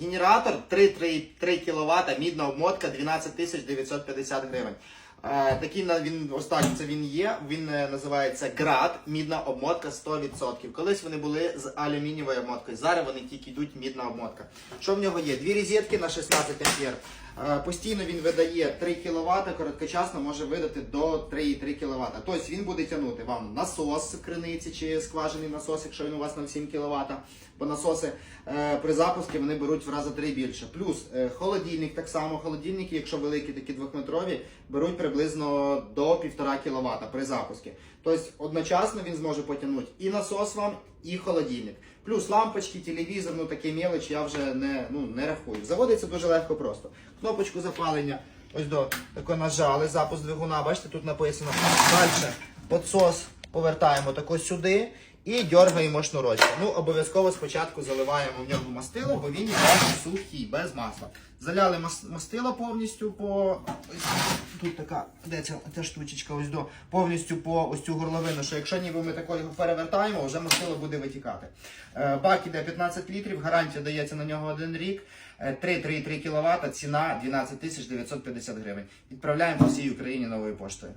Генератор 3,3 кВт, мідна обмотка 12 950 гривень. Е, Такий він останній це він є. Він е, називається Град, мідна обмотка 100%. Колись вони були з алюмінієвою обмоткою. Зараз вони тільки йдуть мідна обмотка. Що в нього є? Дві розетки на 16 ампер. Е, Постійно він видає 3 кВт, короткочасно може видати до 3,3 кВт. Тобто він буде тягнути вам насос криниці чи скважений насос, якщо він у вас на 7 кВт. Бо насоси е, при запуску вони беруть в рази 3 більше. Плюс е, холодильник так само. Холодильники, якщо великі, такі двохметрові, беруть приблизно до 1,5 кВт при запуску. Тобто одночасно він зможе потягнути і насос вам, і холодильник. Плюс лампочки, телевізор, ну такі мелочі я вже не, ну, не рахую. Заводиться дуже легко просто. Кнопочку запалення. Ось до тако нажали, запуск двигуна, бачите, тут написано. Далі підсос повертаємо тако сюди і дергаємо шнурочки. Ну, обов'язково спочатку заливаємо в нього мастило, бо він іде сухий, без масла. Заляли мас- мастило повністю по. ось Тут така, де ця, ця штучечка, ось до повністю по ось цю горловину, що якщо ніби ми тако його перевертаємо, вже мастило буде витікати. Е, Бак іде 15 літрів, гарантія дається на нього один рік. Е, 3,3 кВт, ціна 12 950 гривень. Відправляємо по всій Україні новою поштою.